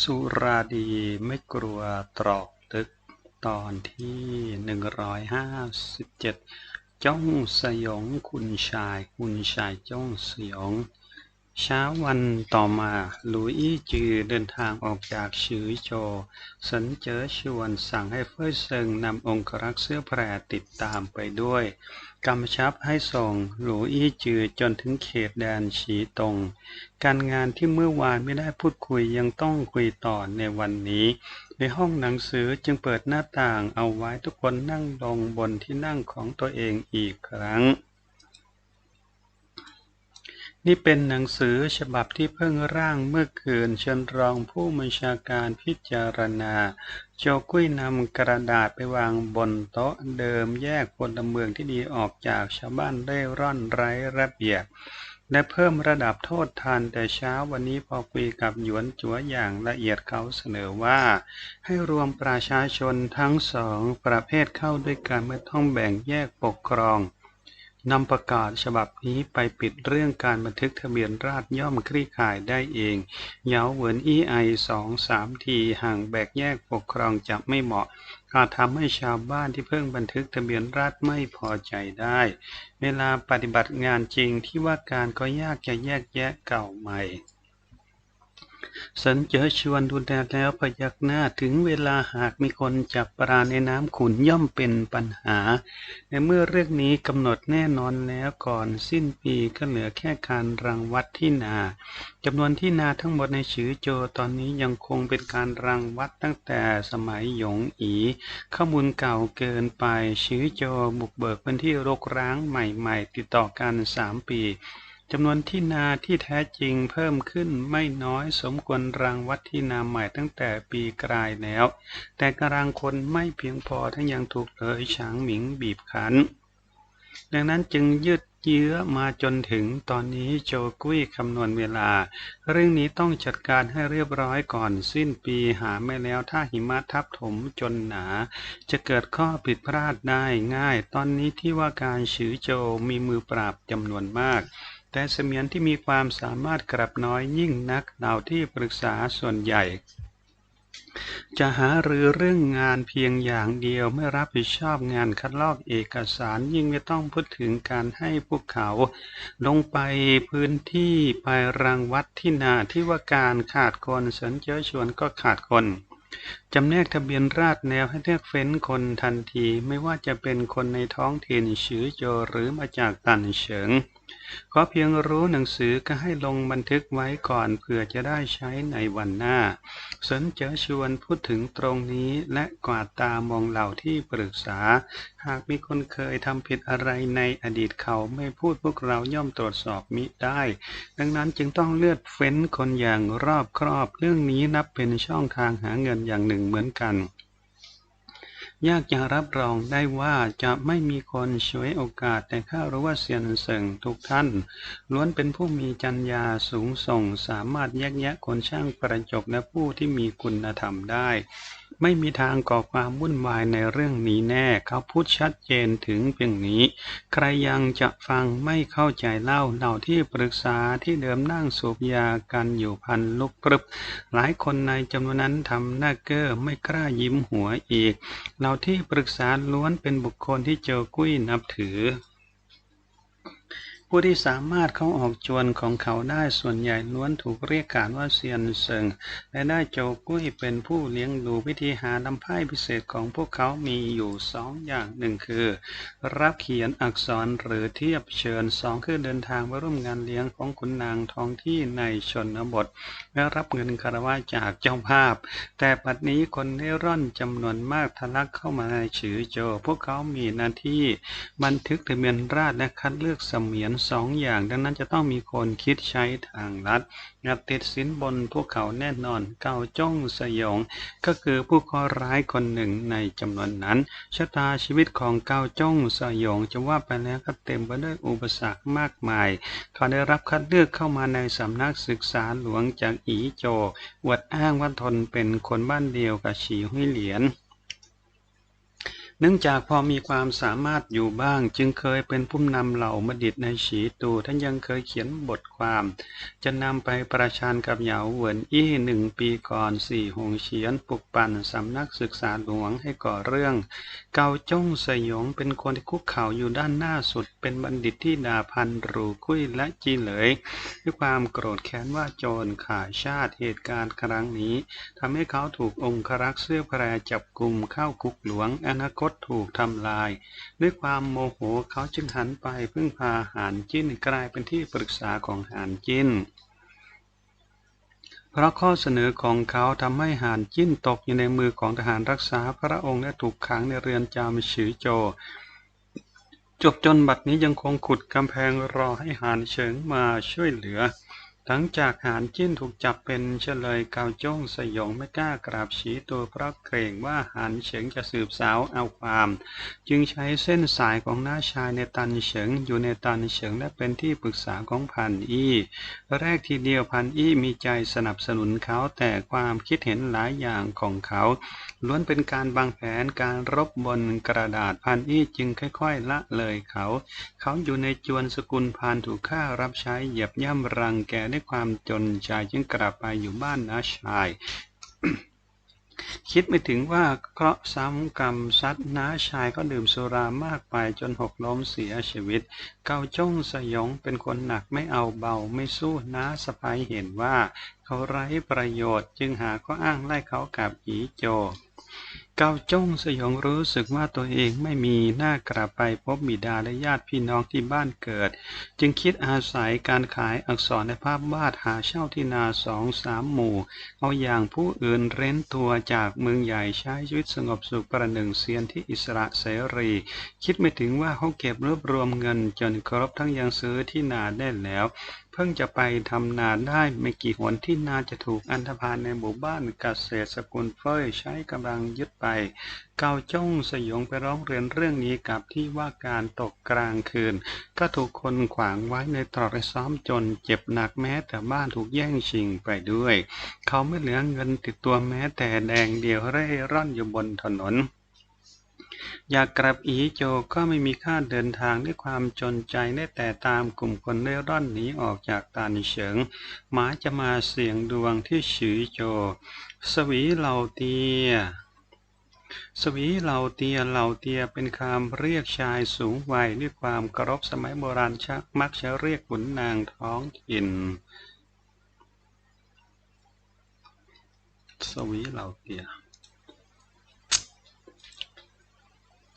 สุราดีไม่กลัวตรอกตึก ตอนที่หนึ่งร้อยห้าสิบเจ็ดจ้องสยองคุณชายคุณชายจ้องสยอง เช้าวันต่อมาหลุยอี้จือเดินทางออกจากชือโจ สันเจอชวนสั่งให้เฟยเซิงนำองครักษ์เสื้อแพรติดตามไปด้วย กำชับให้ส่งหลูอี้จือจนถึงเขตแดนฉีตง การงานที่เมื่อวานไม่ได้พูดคุยยังต้องคุยต่อในวันนี้ ในห้องหนังสือจึงเปิดหน้าต่างเอาไว้ทุกคนนั่งลงบนที่นั่งของตัวเองอีกครั้ง นี่เป็นหนังสือฉบับที่เพิ่งร่างเมื่อคืนเชิญรองผู้บัญชาการพิจารณา โจกุ้ยนำกระดาษไปวางบนโต๊ะเดิมแยกพลเมืองที่ดีออกจากชาวบ้านเร่ร่อนไร้ระเบียบและเพิ่มระดับโทษทันแต่เช้าวันนี้พอคุยกับหยวนจัวอย่างละเอียดเขาเสนอว่า ให้รวมประชาชนทั้งสองประเภทเข้าด้วยกันไม่ต้องแบ่งแยกปกครอง นำประกาศฉบับนี้ไปปิดเรื่องการบันทึกทะเบียนราษย่อมคลี่คลายได้เอง เยาเหวินอีไอสองสามทีห่างแบกแยกปกครองจะไม่เหมาะ อาจทำให้ชาวบ้านที่เพิ่งบันทึกทะเบียนราษไม่พอใจได้ เวลาปฏิบัติงานจริงที่ว่าการก็ยากจะแยกแยะเก่าใหม่ สันเจอชวนดูแลแล้วพยักหน้าถึงเวลาหากมีคนจับปลาในน้ำขุนย่อมเป็นปัญหา ในเมื่อเรื่องนี้กำหนดแน่นอนแล้วก่อนสิ้นปีก็เหลือแค่การรังวัดที่นาจำนวนที่นาทั้งหมดในชือโจตอนนี้ยังคงเป็นการรังวัดตั้งแต่สมัยหยงอี ข้อมูลเก่าเกินไปชือโจบุกเบิกเป็นที่รกร้างใหม่ ๆ ติดต่อกันสามปี จำนวนที่นาที่แท้จริงเพิ่มขึ้นไม่น้อยสมควรรังวัดที่นาใหม่ตั้งแต่ปีกลายแล้ว แต่กำลังคนไม่เพียงพอทั้งยังถูกเอ๋ยฉางหมิงบีบขันดังนั้นจึงยืดเยื้อมาจนถึงตอนนี้โจกุ้ยคำนวณเวลา เรื่องนี้ต้องจัดการให้เรียบร้อยก่อนสิ้นปีหาไม่แล้วถ้าหิมะทับถมจนหนา จะเกิดข้อผิดพลาดได้ง่าย ตอนนี้ที่ว่าการฉือโจมีมือปราบจำนวนมาก แต่เสมียนที่มีความสามารถกลับน้อยยิ่งนักเหล่าที่ปรึกษาส่วนใหญ่ จะหาหรือเรื่องงานเพียงอย่างเดียวไม่รับผิดชอบงานคัดลอกเอกสารยิ่งไม่ต้องพูดถึงการให้พวกเขา ลงไปพื้นที่ไปรังวัดที่นาที่ว่าการขาดคนเสนเจอชวนก็ขาดคนจำแนกทะเบียนราษแนวให้เลือกเฟ้นคนทันทีไม่ว่าจะเป็นคนในท้องถิ่นชือโจหรือมาจากตันเฉิง ขอเพียงรู้หนังสือก็ให้ลงบันทึกไว้ก่อนเพื่อจะได้ใช้ในวันหน้า สนเจอชวนพูดถึงตรงนี้และกวาดตามองเหล่าที่ปรึกษา หากมีคนเคยทำผิดอะไรในอดีตเขาไม่พูดพวกเราย่อมตรวจสอบมิได้ ดังนั้นจึงต้องเลือดเฟ้นคนอย่างรอบครอบ เรื่องนี้นับเป็นช่องทางหาเงินอย่างหนึ่งเหมือนกัน ยากจะรับรองได้ว่าจะไม่มีคนช่วยโอกาสแต่ข้ารู้ว่าเซียนเสิงทุกท่าน ล้วนเป็นผู้มีจัญญาสูงส่งสามารถแยกแยะคนช่างประจบและผู้ที่มีคุณธรรมได้ ไม่มีทางก่อความวุ่นวายในเรื่องนี้แน่ เขาพูดชัดเจนถึงเพียงนี้ ใครยังจะฟังไม่เข้าใจเล่าเหล่าที่ปรึกษาที่เดิมนั่งสูบยากันอยู่พันลุกปรึบ หลายคนในจำนวนนั้นทำหน้าเก้อไม่กล้ายิ้มหัวอีก เหล่าที่ปรึกษาล้วนเป็นบุคคลที่เจอกุ้ยนับถือ ผู้ที่สามารถเข้าออกจวนของเขาได้ส่วนใหญ่ล้วนถูกเรียกขานว่าเซียนเซิงและได้โจกุ้ยเป็นผู้เลี้ยงดูวิธีหาลำไพ่พิเศษของพวกเขามีอยู่สองอย่างหนึ่งคือ รับเขียนอักษรหรือเทียบเชิญสองคือเดินทางไปร่วมงานเลี้ยงของขุนนางท้องที่ในชนบท และรับเงินคารวะจากเจ้าภาพ แต่ปัจจุบันคนเล่ร่อนจำนวนมากทะลักเข้ามาในฉือโจ พวกเขามีหน้าที่ บันทึกทะเบียนราษฎรและคัดเลือกเสมียนสองอย่าง ดังนั้นจะต้องมีคนคิดใช้ทางลัดงับติดสินบนพวกเขาแน่นอน เก่าจ้องสยอง ก็คือผู้ข้อร้ายคนหนึ่งในจำนวนนั้น ชะตาชีวิตของเก่าจ้องสยองจะว่าไปแล้วก็เต็มไปด้วยอุปสรรคมากมาย เขาได้รับคัดเลือกเข้ามาในสำนักศึกษาหลวงจากอีโจวดอ้างว่าทนเป็นคนบ้านเดียวกับฉีหุยเหลียน เนื่องจากพอมีความสามารถอยู่บ้าง จึงเคยเป็นผู้นำเหล่าบัณฑิตในฉีตูท่านยังเคยเขียนบทความ จะนำไปประชันกับเหยาเหวินอี้หนึ่งปีก่อนสี่หงเฉียนปลุกปั่นสำนักศึกษาหลวงให้ก่อเรื่อง เกาจ้งสยองเป็นคนที่คุกเข่าอยู่ด้านหน้าสุด เป็นบัณฑิตที่ด่าพันรูคุยและจีเหลย ด้วยความโกรธแค้นว่าโจรข่าชาติเหตุการณ์ครั้งนี้ทำให้เขาถูกองครักษ์เสื้อแพรจับกลุ่มเข้าคุกหลวงอนาคตถูกทำลาย ด้วยความโมโหเขาจึงหันไปพึ่งพาหานจิ้นกลายเป็นที่ปรึกษาของหานจิ้น เพราะข้อเสนอของเขาทำให้หานจิ้นตกอยู่ในมือของทหารรักษาพระองค์และถูกขังในเรือนจำฉือโจจบจนบัดนี้ยังคงขุดกำแพงรอให้หานเฉิงมาช่วยเหลือ หลังจากหานจิ้นถูกจับเป็นเฉลยเกาจ้งสยองไม่กล้ากราบชี้ตัวเพราะเกรงว่าหานเฉิงจะสืบสาวเอาความ จึงใช้เส้นสายของน้าชายในตันเฉิงอยู่ในตันเฉิงและเป็นที่ปรึกษาของพันอี้แรกทีเดียวพันอี้มีใจสนับสนุนเขาแต่ความคิดเห็นหลายอย่างของเขาล้วนเป็นการวางแผนการรบบนกระดาษพันอี้จึงค่อยๆ ละเลยเขา เขาอยู่ในจวนสกุลพานถูกฆ่ารับใช้เหยียบย่ำรังแกได้วยความจนใจจึงกลับไปอยู่บ้านน้าชาย คิดไม่ถึงว่าเคราะห์ซ้ำกรรมซัดน้าชายก็ดื่มสุรามากไปจนหกล้มเสียชีวิต เกาจ้งสยองเป็นคนหนักไม่เอาเบาไม่สู้น้าสะพายเห็นว่า เขาไร้ประโยชน์จึงหาข้ออ้างไล่เขากับอีโจ เกาจ้งสยองรู้สึกว่าตัวเองไม่มีหน้ากลับไปพบบิดาและญาติพี่น้องที่บ้านเกิด จึงคิดอาศัยการขายอักษรในภาพวาดหาเช่าที่นาสองสามหมู่ เอาอย่างผู้อื่นเร้นตัวจากเมืองใหญ่ใช้ชีวิตสงบสุขประหนึ่งเซียนที่อิสระเสรี คิดไม่ถึงว่าเขาเก็บรวบรวมเงินจนครบทั้งยังซื้อที่นาได้แล้ว พิ่งจะไปทำนาได้ไม่กี่หนที่นาจะถูกอันธพาลในหมู่บ้านกเกษตรสกุลเฟยใช้กำลังยึดไป เกาจ้องสยองไปร้องเรียนเรื่องนี้กับที่ว่าการตกกลางคืน ก็ถูกคนขวางไว้ในตรอกซ้อมจนเจ็บหนักแม้แต่บ้านถูกแย่งชิงไปด้วย เขาไม่เหลือเงินติดตัวแม้แต่แดงเดียวเร่ร่อนอยู่บนถนน อยากกลับอีโจก็ไม่มีค่าเดินทางด้วยความจนใจได้แต่ตามกลุ่มคนเร่ร่อนหนีออกจากตานิเฉิง หมาจะมาเสี่ยงดวงที่ฉือโจ สวีเหล่าเตียสวีเหล่าเตียเหล่าเตียเป็นคำเรียกชายสูงวัยด้วยความกรบสมัยโบราณชักมักจะเรียกขุนนางท้องถิ่น สวีเหล่าเตีย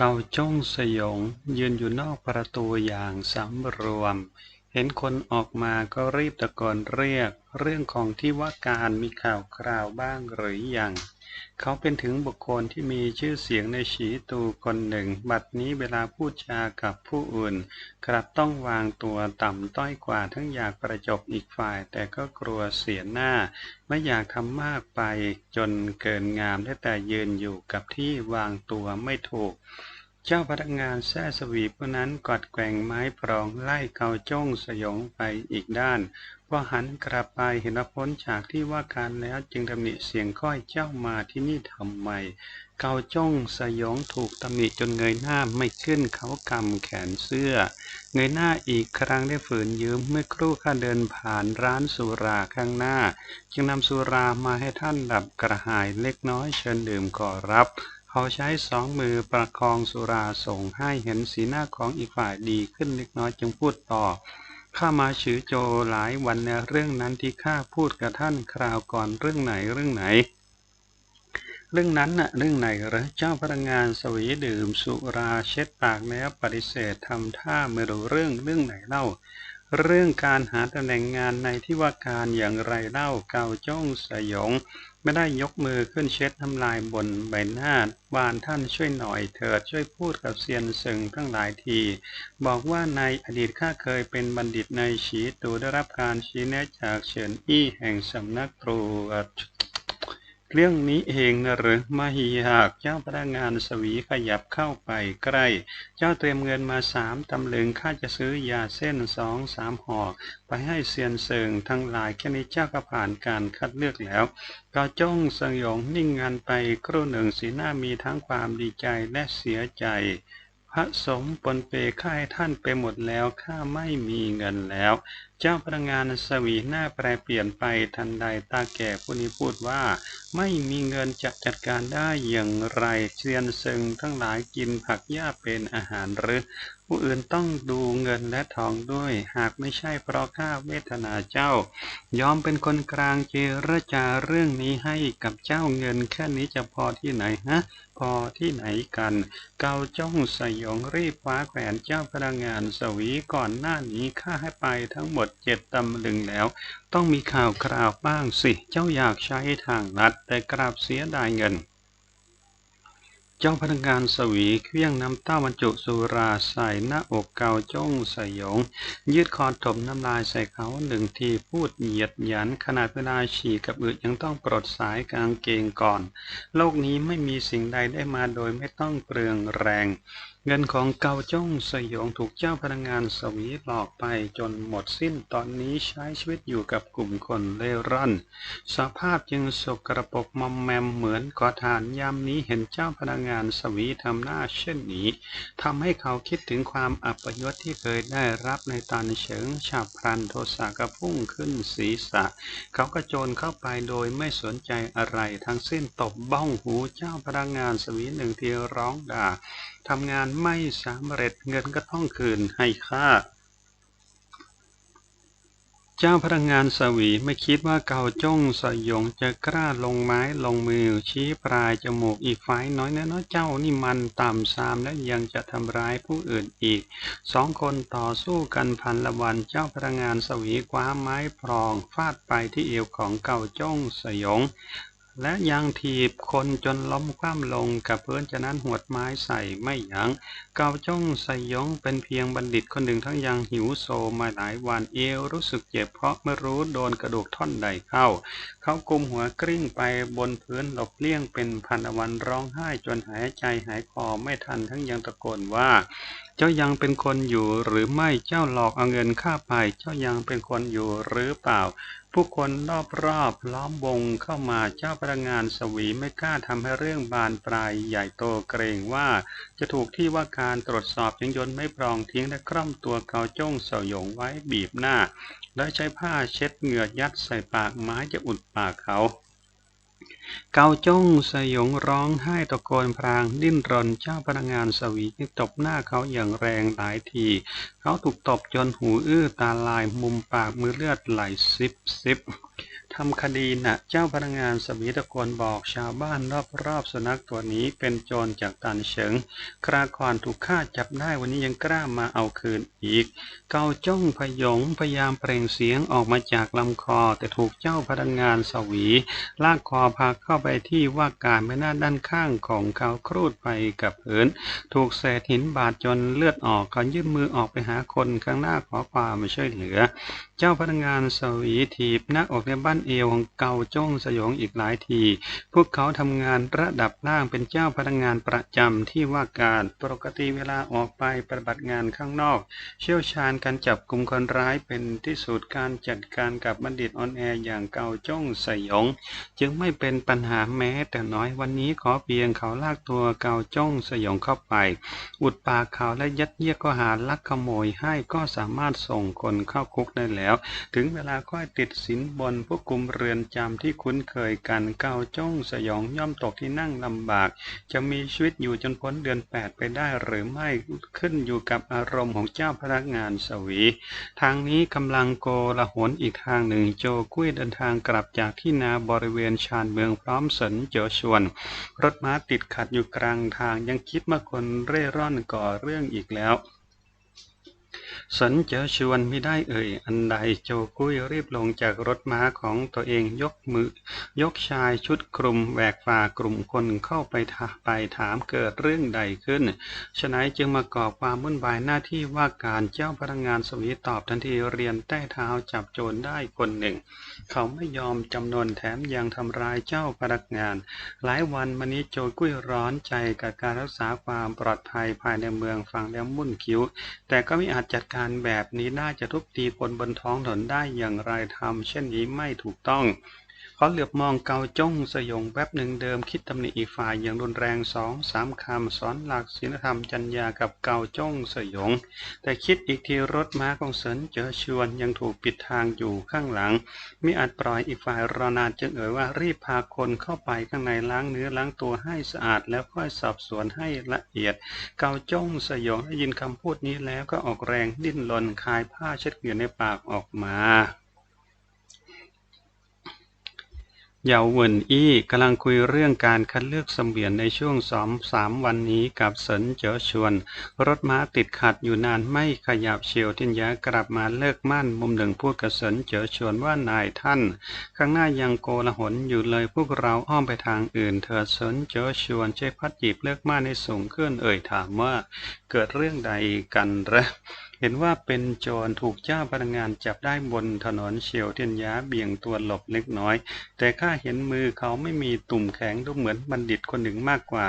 เกาจ้องสยองยืนอยู่นอกประตูอย่างสำรวม เห็นคนออกมาก็รีบตะโกนเรียก เรื่องของที่ว่าการมีข่าวคราวบ้างหรือยัง เขาเป็นถึงบุคคลที่มีชื่อเสียงในฉีตูคนหนึ่ง บัดนี้เวลาพูดจากับผู้อื่น กลับต้องวางตัวต่ำต้อยกว่าทั้งอยากประจบอีกฝ่าย แต่ก็กลัวเสียหน้า ไม่อยากทำมากไปจนเกินงามได้แต่ยืนอยู่กับที่วางตัวไม่ถูก เจ้าพนักงานแซ่สวีผู้นั้นกอดแกว่งไม้พรองไล่เกาจ้องสยองไปอีกด้านพอหันกลับไปเห็นพ้นจากที่ว่าการแล้วจึงตำหนิเสียงค่อยเจ้ามาที่นี่ทำไม เกาจ้องสยองถูกตำหนิจนเงยหน้าไม่ขึ้นเขากำแขนเสื้อ เงยหน้าอีกครั้งได้ฝืนยืมเมื่อครู่ข้าเดินผ่านร้านสุราข้างหน้า จึงนำสุรามาให้ท่านดับกระหายเล็กน้อยเชิญดื่มก่อรับ เขาใช้สองมือประคองสุราส่งให้เห็นสีหน้าของอีกฝ่ายดีขึ้นเล็กน้อยจึงพูดต่อ ข้ามาชือโจหลายวันในเรื่องนั้นที่ข้าพูดกับท่านคราวก่อนเรื่องไหนเรื่องไหน เรื่องนั้นน่ะเรื่องไหนหรือเจ้าพนักงานสวีดื่มสุราเช็ดปากแล้วปฏิเสธทำท่าไม่รู้เรื่องเรื่องไหนเล่าเรื่องการหาตำแหน่งงานในที่ว่าการอย่างไรเล่าเกาจ้องสยอง ไม่ได้ยกมือขึ้นเช็ดน้ำลายบนใบหน้าวานท่านช่วยหน่อยเถิดช่วยพูดกับเซียนซึงทั้งหลายที บอกว่าในอดีตข้าเคยเป็นบัณฑิตในฉีตูได้รับการชี้แนะจากเฉินอี้แห่งสำนักตรวจ เรื่องนี้เองนะหรือมาฮีหากเจ้าพนักงานสวีขยับเข้าไปใกล้ เจ้าเตรียมเงินมาสามตำลึงข้าจะซื้อยาเส้นสองสามห่อไปให้เซียนเซิงทั้งหลายแค่นี้เจ้าก็ผ่านการคัดเลือกแล้วก็จ้องสยองนิ่งงันไปครู่หนึ่งสีหน้ามีทั้งความดีใจและเสียใจพระสงฆ์ปนเปค่ายท่านไปหมดแล้วข้าไม่มีเงินแล้ว เจ้าพนักงานสวีหน้าแปรเปลี่ยนไปทันใดตาแก่ผู้นี้พูดว่า ไม่มีเงินจะจัดการได้อย่างไรเชียนซึงทั้งหลายกินผักหญ้าเป็นอาหารหรือ ผู้อื่นต้องดูเงินและทองด้วย หากไม่ใช่เพราะข้าเวทนาเจ้า ยอมเป็นคนกลางเจรจาเรื่องนี้ให้กับเจ้าเงินแค่นี้จะพอที่ไหนฮะพอที่ไหนกัน เกาจ้องสยองรีบคว้าแขวนเจ้าพนักงานสวีก่อนหน้านี้ข้าให้ไปทั้งหมดดเจ็ดตำลึงแล้ว ต้องมีข่าวคราวบ้างสิ เจ้าอยากใช้ทางลัดแต่กราบเสียดายเงิน เจ้าพนักงานสวีเครื่องน้ำเต้าบรรจุสุราใส่หน้าอกเกาจ้องสยอง ยืดคอถมน้ำลายใส่เขาหนึ่งทีพูดเหยียดหยันขนาดเวลาฉี่กับอึยังต้องปลดสายกางเกงก่อน โลกนี้ไม่มีสิ่งใดได้มาโดยไม่ต้องเปลืองแรง เงินของเกาจ้องสยองถูกเจ้าพนักงานสวีหลอกไปจนหมดสิ้นตอนนี้ใช้ชีวิตอยู่กับกลุ่มคนเล่ร่อน สภาพจึงสกระปกมอมแมมเหมือนกอทานยามนี้เห็นเจ้าพนักงานสวีทำหน้าเช่นนี้ทำให้เขาคิดถึงความอัปยศที่เคยได้รับในตอนเฉิงฉับพลันโทสะกระพุ่งขึ้นศีรษะ เขาก็โจรเข้าไปโดยไม่สนใจอะไรทั้งสิ้นตบบ้องหูเจ้าพนักงานสวีหนึ่งทีร้องด่าทำงานไม่สำเร็จเงินก็ต้องคืนให้ค่า เจ้าพนักงานสวีไม่คิดว่าเกาจ้องสยองจะกล้าลงไม้ลงมือชี้ปลายจมูกอีกฝ่ายน้อยน้อยเจ้านี่มันต่ำซามและยังจะทำร้ายผู้อื่นอีก สองคนต่อสู้กันพันละวันเจ้าพนักงานสวีคว้าไม้พรองฟาดไปที่เอวของเกาจ้องสยอง และยังถีบคนจนล้มคว่ำลงกับพื้นจะนั้นหัวไม้ใส่ไม่ยัง้งเกาจ้องใสยองเป็นเพียงบัณฑิตคนหนึ่งทั้งยังหิวโซมาหลายวันเอวรู้สึกเจ็บเพราะไม่รู้โดนกระดูกท่อนใดเข้า เขากุมหัวกริ้งไปบนพื้นหลบเลี่ยงเป็นพันวันร้องไห้จนหายใจหายคอไม่ทันทั้งยังตะโกนว่าเจ้ายังเป็นคนอยู่หรือไม่ เจ้าหลอกเอาเงินข้าไป เจ้ายังเป็นคนอยู่หรือเปล่า ผู้คนรอบรอบล้อมวงเข้ามาเจ้าพนักงานสวีไม่กล้าทำให้เรื่องบานปลายใหญ่โตเกรงว่าจะถูกที่ว่าการตรวจสอบยังยนไม่ปรองทิ้งและคร่อมตัวเกาจ้องเสยงไว้บีบหน้า และใช้ผ้าเช็ดเหงื่อยัดใส่ปากไม้จะอุดปากเขา เกาจ้องสยองร้องไห้ตะโกนพรางดิ้นรนเจ้าพนักงานสวีทตบหน้าเขาอย่างแรงหลายที เขาถูกตบจนหูอื้อตาลายมุมปากมือเลือดไหลซิบซิบ ทำคดีนะเจ้าพนักงานสวีตะโกนบอกชาวบ้านรอบๆสุนัขตัวนี้เป็นโจรจากตันเฉิง คราก่อนถูกฆ่าจับได้วันนี้ยังกล้ามาเอาคืนอีก เกาจ้องพยงพยายามเปล่งเสียงออกมาจากลำคอ แต่ถูกเจ้าพนักงานสวี ลากคอพาเข้าไปที่ว่าการไม่น่าด้านข้างของเขาครูดไปกับพื้นถูกเศษหินบาดจนเลือดออกเขายื่นมือออกไปหาคนข้างหน้าขอความช่วยเหลือ เจ้าพนักงานสวีถีบหน้าอกในบ้านเอวของเกาจ้องสยองอีกหลายที พวกเขาทำงานระดับล่างเป็นเจ้าพนักงานประจำที่ว่าการปกติเวลาออกไปปฏิบัติงานข้างนอก เชี่ยวชาญการจับกลุ่มคนร้ายเป็นที่สุดการจัดการกับบัณฑิตออนแอร์อย่างเกาจ้องสยอง จึงไม่เป็นปัญหาแม้แต่น้อยวันนี้ขอเพียงเขาลากตัวเกาจ้องสยองเข้าไป อุดปากเขาและยัดเยียดก็หาลักขโมยให้ก็สามารถส่งคนเข้าคุกได้แล้วถึงเวลาค่อยติดสินบนผู้กุมเรือนจำที่คุ้นเคยกันเก้าจ้องสยองย่อมตกที่นั่งลำบาก จะมีชีวิตอยู่จนพ้นเดือนแปดไปได้หรือไม่ขึ้นอยู่กับอารมณ์ของเจ้าพนักงานสวี ทางนี้กำลังโกละหนอีกทางหนึ่งโจกุ้ยเดินทางกลับจากที่นาบริเวณชานเมืองพร้อมสนเจอชวน รถม้าติดขัดอยู่กลางทางยังคิดว่าคนเร่ร่อนก่อเรื่องอีกแล้ว สนเจอชวนไม่ได้เอ่ยอันใดโจกุ้ยรีบลงจากรถม้าของตัวเองยกมือยกชายชุดคลุมแหวกฝ่ากลุ่มคนเข้าไปถาไปถามเกิดเรื่องใดขึ้นฉนัยจึงมาก่อความวุ่นวายหน้าที่ว่าการเจ้าพนักงานสวีตอบทันทีเรียนใต้เท้าจับโจรได้คนหนึ่ง เขาไม่ยอมจำนนแถมยังทำร้ายเจ้าพนักงาน หลายวันมานี้โจกุ้ยร้อนใจกับการรักษาความปลอดภัยภายในเมืองฟังแล้วมุ่นคิ้ว แต่ก็ไม่อาจจัดการแบบนี้น่าจะทุบตีคนบนท้องถนนได้อย่างไร ทำเช่นนี้ไม่ถูกต้อง เขาเหลือบมองเกาจ้องสยองแป๊บหนึ่งเดิมคิดตำหนิอีกฝ่ายอย่างรุนแรงสองสามคำสอนหลักศีลธรรมจัญญากับเกาจ้องสยอง แต่คิดอีกทีรถม้าของเสินเจอชวนยังถูกปิดทางอยู่ข้างหลังมิอาจปล่อยอีกฝ่ายรอนานจึงเอ่ยว่ารีบพาคนเข้าไปข้างในล้างเนื้อล้างตัวให้สะอาดแล้วค่อยสอบสวนให้ละเอียด เกาจ้องสยองได้ยินคำพูดนี้แล้วก็ออกแรงดิ้นรนคายผ้าเช็ดเหงื่อในปากออกมา เหยาเหวินอี้กำลังคุยเรื่องการคัดเลือกเสมียนในช่วงสองสามวันนี้กับเสินเจ๋อชวน รถม้าติดขัดอยู่นานไม่ขยับเฉียวทินยากลับมาเลิกมั่นมุมหนึ่งพูดกับเสินเจ๋อชวนว่านายท่าน ข้างหน้ายังโกลาหลอยู่เลยพวกเราอ้อมไปทางอื่น เธอเสินเจ๋อชวนใช้พัดจีบเลิกม่านให้สูงขึ้นเอ่ยถามว่าเกิดเรื่องใดกันหรอ เห็นว่าเป็นโจรถูกเจ้าพนักงานจับได้บนถนนเฉียวเทียนยาเบี่ยงตัวหลบเล็กน้อย แต่ข้าเห็นมือเขาไม่มีตุ่มแข็งดูเหมือนบัณฑิตคนหนึ่งมากกว่า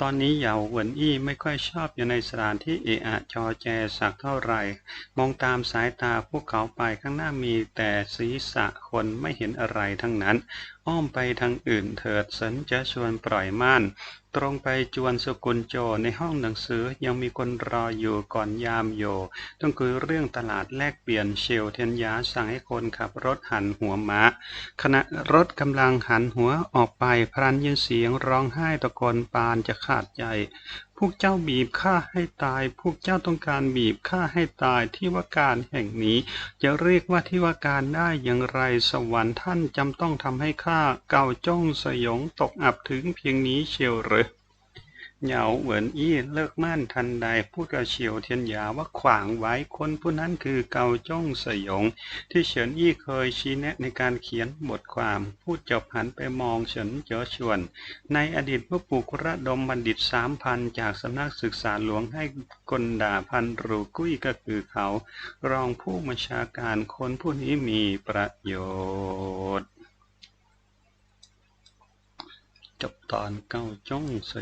ตอนนี้เหยาเหวินอี้ไม่ค่อยชอบอยู่ในสถานที่เอะอะจอแจสักเท่าไหร่ มองตามสายตาพวกเขาไปข้างหน้ามีแต่ศีรษะคนไม่เห็นอะไรทั้งนั้น อ้อมไปทางอื่นเถิดสันจะชวนปล่อยม่าน ตรงไปจวนสกุลโจในห้องหนังสือยังมีคนรออยู่ก่อนยามโยต้องคุยเรื่องตลาดแลกเปลี่ยนเชลเทียนยาสั่งให้คนขับรถหันหัวม้าขณะรถกำลังหันหัวออกไปพรันยินเสียงร้องไห้ตะโกนปานจะขาดใจพวกเจ้าบีบข้าให้ตาย พวกเจ้าต้องการบีบข้าให้ตาย ที่ว่าการแห่งนี้ จะเรียกว่าที่ว่าการได้อย่างไร สวรรค์ท่านจำต้องทำให้ข้าเก่าจ้องสยองตกอับถึงเพียงนี้เชียวหรือ เหยาเหวินอี้เลิกม่านทันใดพูดกับเฉียวเทียนหยาว่าขวางไว้คนผู้นั้นคือเกาจ้องสยอง ที่เฉินอี้เคยชี้แนะในการเขียนบทความ พูดจบหันไปมองเฉินเจ๋อชวน ในอดีตเมื่อปลูกระดมบัณฑิตสามพันจากสำนักศึกษาหลวงให้กลด่าพันรูกุ้ยก็คือเขา รองผู้บัญชาการคนผู้นี้มีประโยชน์ จบตอนเกาจ้องสย